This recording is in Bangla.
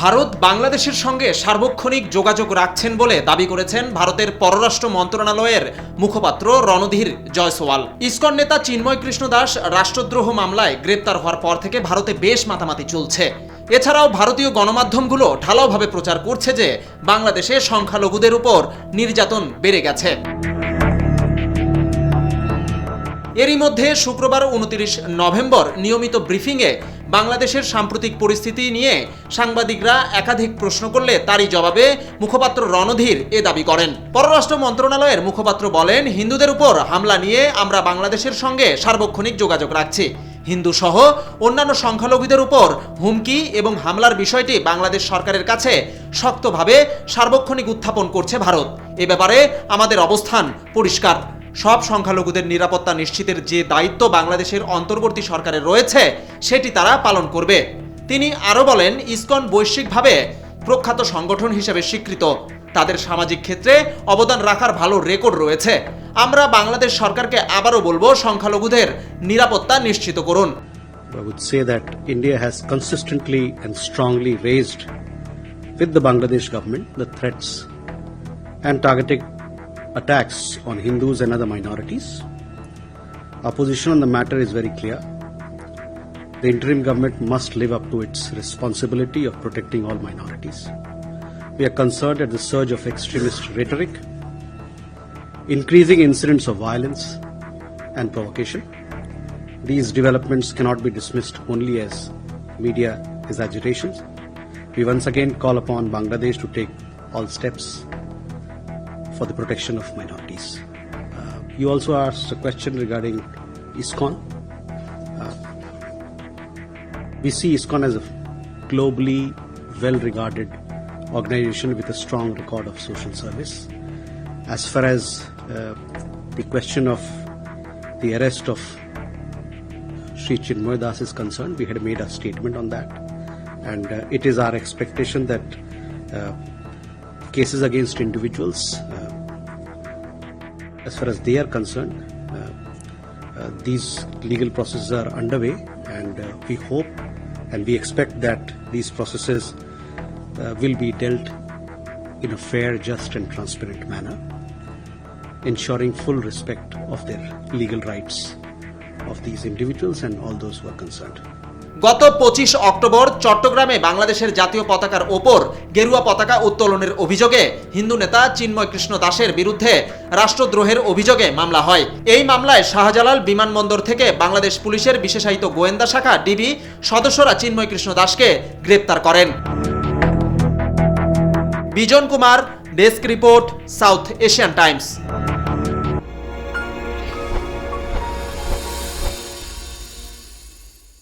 ভারত বাংলাদেশের সঙ্গে সার্বক্ষণিক যোগাযোগ রাখছেন বলে দাবি করেছেন ভারতের পররাষ্ট্র মন্ত্রণালয়ের মুখপাত্র রণধীর জয়সওয়াল। ইসকন নেতা চিন্ময় কৃষ্ণ দাস রাষ্ট্রদ্রোহ মামলায় গ্রেপ্তার হওয়ার পর থেকে ভারতে বেশ মাতামাতি চলছে। এছাড়াও ভারতীয় গণমাধ্যমগুলো ঢালাওভাবে প্রচার করছে যে বাংলাদেশে সংখ্যালঘুদের উপর নির্যাতন বেড়ে গেছে। এরই মধ্যে শুক্রবার উনত্রিশ নভেম্বর নিয়মিত ব্রিফিংয়ে বাংলাদেশের সাম্প্রতিক পরিস্থিতি নিয়ে সাংবাদিকরা একাধিক প্রশ্ন করলে তারই জবাবে মুখপাত্র রণধীর এ দাবি করেন। পররাষ্ট্র মন্ত্রণালয়ের মুখপাত্র বলেন, হিন্দুদের উপর হামলা নিয়ে আমরা বাংলাদেশের সঙ্গে সার্বক্ষণিক যোগাযোগ রাখছি। হিন্দু সহ অন্যান্য সংখ্যালঘুদের উপর হুমকি এবং হামলার বিষয়টি বাংলাদেশ সরকারের কাছে শক্তভাবে সার্বক্ষণিক উত্থাপন করছে ভারত। এ ব্যাপারে আমাদের অবস্থান পরিষ্কার। সব সংখ্যালঘুদের নিরাপত্তা নিশ্চিতের যে দায়িত্ব বাংলাদেশের অন্তর্বর্তী সরকারের রয়েছে, সেটি তারা পালন করবে। তিনি আরও বলেন, ইসকন বৈশ্বিকভাবে প্রখ্যাত সংগঠন হিসেবে স্বীকৃত। তাদের সামাজিক ক্ষেত্রে অবদান রাখার ভালো রেকর্ড রয়েছে। আমরা বাংলাদেশ সরকারকে আবারও বলব, সংখ্যালঘুদের নিরাপত্তা নিশ্চিত করুন। I would say that India has consistently and strongly raised with the Bangladesh government the threats and targeted attacks on Hindus and other minorities. Our position on the matter is very clear. The interim government must live up to its responsibility of protecting all minorities. We are concerned at the surge of extremist rhetoric, increasing incidents of violence and provocation. These developments cannot be dismissed only as media exaggerations. We once again call upon Bangladesh to take all steps for the protection of minorities. Uh, you also asked a question regarding ISKCON. Uh, we see ISKCON as a globally well regarded organization with a strong record of social service. As far as uh, the question of the arrest of Sri Chinmoy Das is concerned, we had made a statement on that. And uh, it is our expectation that uh, cases against individuals, uh, as far as they are concerned, uh, uh, these legal processes are underway, and uh, we hope and we expect that these processes will be dealt in a fair, just, and transparent manner, ensuring full respect of their legal rights of these individuals and all those who are concerned. গত পঁচিশ অক্টোবর চট্টগ্রামে বাংলাদেশের জাতীয় পতাকার ওপর গেরুয়া পতাকা উত্তোলনের অভিযোগে হিন্দু নেতা চিন্ময় কৃষ্ণ দাসের বিরুদ্ধে রাষ্ট্রদ্রোহের অভিযোগে মামলা হয়। এই মামলায় শাহজালাল বিমানবন্দর থেকে বাংলাদেশ পুলিশের বিশেষায়িত গোয়েন্দা শাখা ডিবি সদস্যরা চিন্ময় কৃষ্ণ দাসকে গ্রেপ্তার করেন। Bijon Kumar, desk report, South Asian Times.